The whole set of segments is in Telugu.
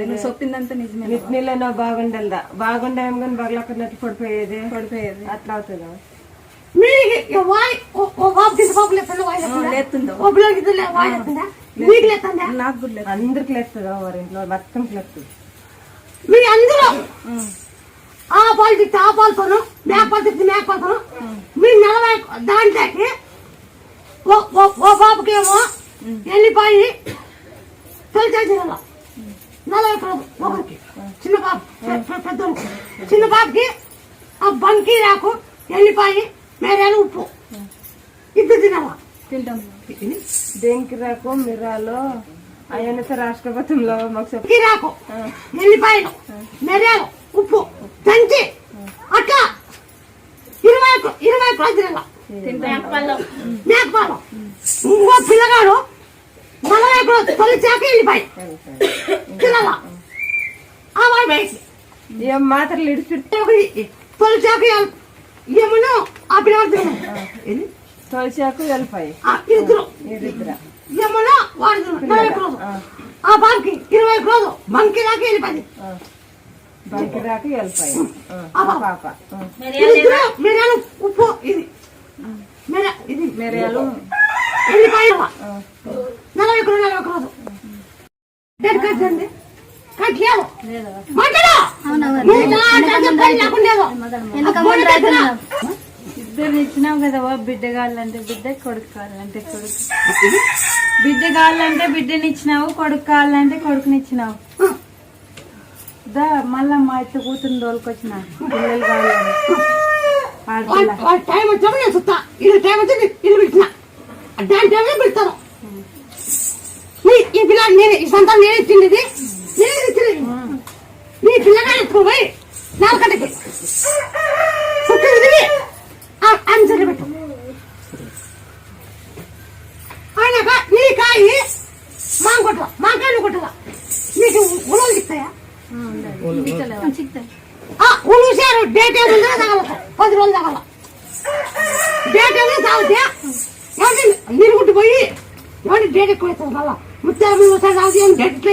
నువ్వు చెప్పిందంతా నిజమే బాగుండేం కానీ బగలకున్నట్టు పడిపోయేది. పడిపోయేది. అట్లా అవుతుందా? అందరికి లేస్తుందా వారి ఇంట్లో? మొత్తం లేస్తుంది మీ అందరూ ఆ. పాలు తిట్టి ఆ పాలతోను మేక పాలు తిట్టి మేక పాలతోను మీ నలభై దాంట్లోకి ఓ ఓ- ఓ బాబుకి ఏమో వెళ్ళిపోయి తొలిచేసి నలభై ఒకరికి చిన్న బాబు పె- పె- పెద్దోనికి చిన్న బాబుకి ఆ బంకి రాకు వెళ్ళిపోయి మేరేలు ఉప్పు. ఇద్దరు తినాలా తింటాం. దేంకిరాకు మిరాలో అయ్యనత రాష్ట్రపతిలో మాకు కిరాకు ఎల్లిపాయలు మిరియాలు ఉప్పు. దంచి. అట్లా ఇరవై ఇరవై ఒక్క తినాల మేకపాలు ఇంకో పిల్లగాడు నలభై ఒక్క తొలి చాక వెళ్ళిపాయి. తినాల? ఆ వాడు బయట ఏం మాత్రలు ఇడిచిపెట్టి తొలి చాక ఏమన్నా ఆ పిల్లగాడు తిన్నాడు తోసాకు వెళ్ళిపోయి. ఇద్దరు. ఏమన్నా వాడు నలభై రోజు ఆ. బాబుకి ఇరవై రోజు బంకి దాకా వెళ్ళిపోయింది. బంకిరాకు వెళ్ళిపోయి. ఆ పాప. మిరియాలు ఉప్పు ఇది. మిరియా ఇది. మిరియాలు. నలభై ఒక్క రోజు, నలభై రోజు కట్టినా. ఇద్దరు ఇచ్చినాం కదా బిడ్డ కావాలంటే బిడ్డ కొడుకు కావాలంటే కొడుకు. బిడ్డ కావాలంటే బిడ్డని ఇచ్చినావు కొడుకు కావాలంటే కొడుకుని ఇచ్చినావు. దా మళ్ళా మా ఇట్ట కూతురు తోలుకొచ్చిన. పిల్లలు కావాలని టైం వచ్చాము నేను చూస్తా. ఇది టైం వచ్చి ఇల్లు పెట్టిన దాని టైం పెడతాను నీ- ఈ పిల్ల నేను ఈ సంతానం నేను ఇచ్చింది ఇది నేను ఇచ్చింది నీ పిల్లగా ఎత్తుకోపోయి నాలుగంటకి పుట్టింది ఆన్సర్ పెట్టు. ఆయనక నీ కాయి మాంకొట్ట మాంకాయలు కొట్టదా నీకు ఉలవలు ఆ, ఉలుసారు డేట్ ఏదో ఉందో తగల పది రోజులు తగల. డేట్ ఏదో తాగితే ఏమంటే నీరు గుట్టి పోయి ఏమంటే డేట్ ఎక్కువ అవుతుంది మళ్ళా. ముత్యాలు ఒకసారి తాగితే ఏం ఇట్లా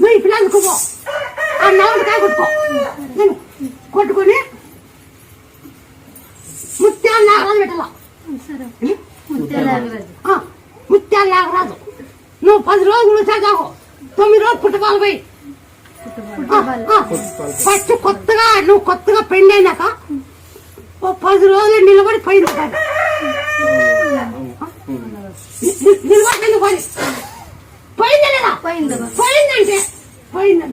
నువ్వు పిల్లలు కొట్టుకో ఆ నలభై కాయ కొట్టుకో నేను కొట్టుకొని ముత్యాలు నాగరాజు పెట్టాల? ముత్యాలు నాగరాజు. నువ్వు పది రోజులు తాగు తొమ్మిది రోజులు పుట్టపాలు పోయి. ఫస్ట్ కొత్తగా నువ్వు కొత్తగా పెళ్ళి అయినాక ఓ పది రోజులు నిలబడి పోయింది నిలబడి పోయింది పోయిందా లేదా పోయిందంటే పోయిందంటే